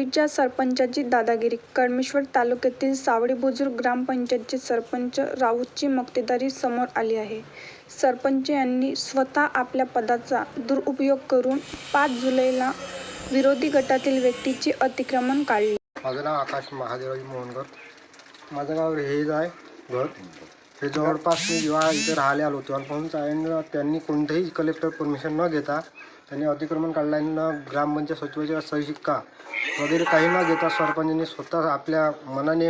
सावडीच्या सरपंचाची दादागिरी. कळमेश्वर तालुक्यातील सावडी बुजुर्ग ग्रामपंचायतचे सरपंच राऊतची मक्तेदारी समोर आली आहे. सरपंच यांनी स्वतः आपल्या पदाचा दुरुपयोग करून पाच जुलैला विरोधी गटातील व्यक्तीचे अतिक्रमण काढले. माझं नाव आकाश महादेवराज मोहनकर माझं गाव हेच आहे घर. हे जवळपास मी जेव्हा इथे राहायला आलो तेव्हापासून त्यानं त्यांनी कोणतंही कलेक्टर परमिशन न घेता त्यांनी अतिक्रमण काढलं आणि न ग्रामपंचायत सचिवाच्या सही शिक्का वगैरे काही न घेता सरपंचांनी स्वतः आपल्या मनाने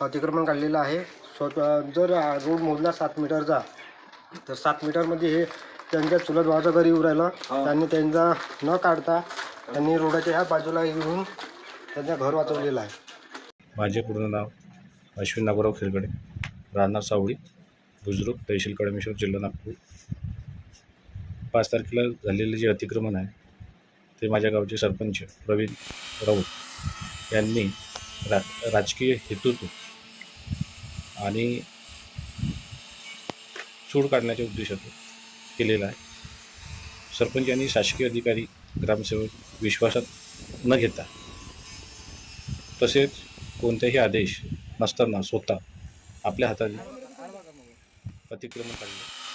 अतिक्रमण काढलेलं आहे. स्वतः जर रोड मोजला सात मीटरचा तर सात मीटरमध्ये हे त्यांच्या चुलत भावाचं घर येऊ राहिलं. त्यांनी त्यांचा न काढता त्यांनी रोडाच्या ह्या बाजूला येऊन त्यांचं घर वाचवलेलं आहे. माझे पूर्ण नाव अश्विन नागोराव खिरगडे राहणार सावळी बुजुर्ग तहसील कडमेश्वर जिल्हा नागपूर. पाच तारखेला झालेले जे अतिक्रमण आहे ते माझ्या गावचे सरपंच प्रवीण राऊत यांनी रा राजकीय हेतूतून आणि सूड काढण्याच्या उद्देशातून केलेला आहे. सरपंच यांनी शासकीय अधिकारी ग्रामसेवक विश्वासात न घेता तसेच कोणतेही आदेश नसताना स्वतः आपल्या हाताने अतिक्रमण काढले.